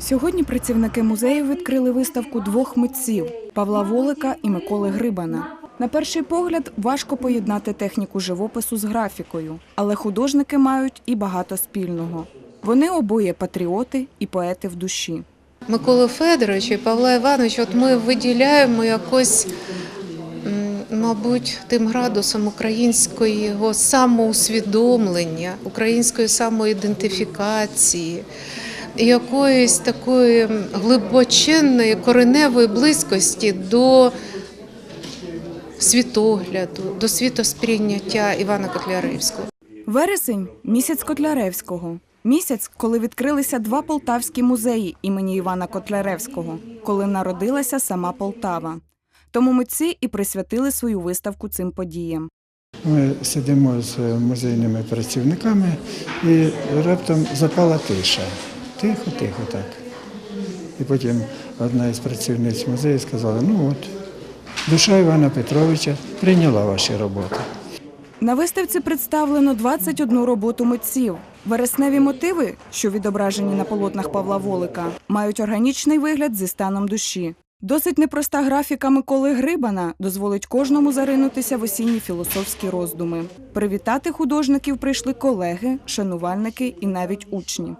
Сьогодні працівники музею відкрили виставку двох митців Павла Волика і Миколи Грибана. На перший погляд важко поєднати техніку живопису з графікою, але художники мають і багато спільного. Вони обоє патріоти і поети в душі. Микола Федорович і Павла Івановича, от ми виділяємо якось, мабуть, тим градусом українського самоусвідомлення, української самоідентифікації, якоїсь такої глибочинної кореневої близькості до світогляду, до світосприйняття Івана Котляревського. Вересень місяць Котляревського. Місяць, коли відкрилися два полтавські музеї імені Івана Котляревського, коли народилася сама Полтава. Тому митці і присвятили свою виставку цим подіям. Ми сидимо з музейними працівниками і раптом запала тиша. Тихо, тихо так. І потім одна із працівниць музею сказала: ну от, душа Івана Петровича прийняла ваші роботи. На виставці представлено 21 роботу митців. Вересневі мотиви, що відображені на полотнах Павла Волика, мають органічний вигляд зі станом душі. Досить непроста графіка Миколи Грибана дозволить кожному заринутися в осінні філософські роздуми. Привітати художників прийшли колеги, шанувальники і навіть учні.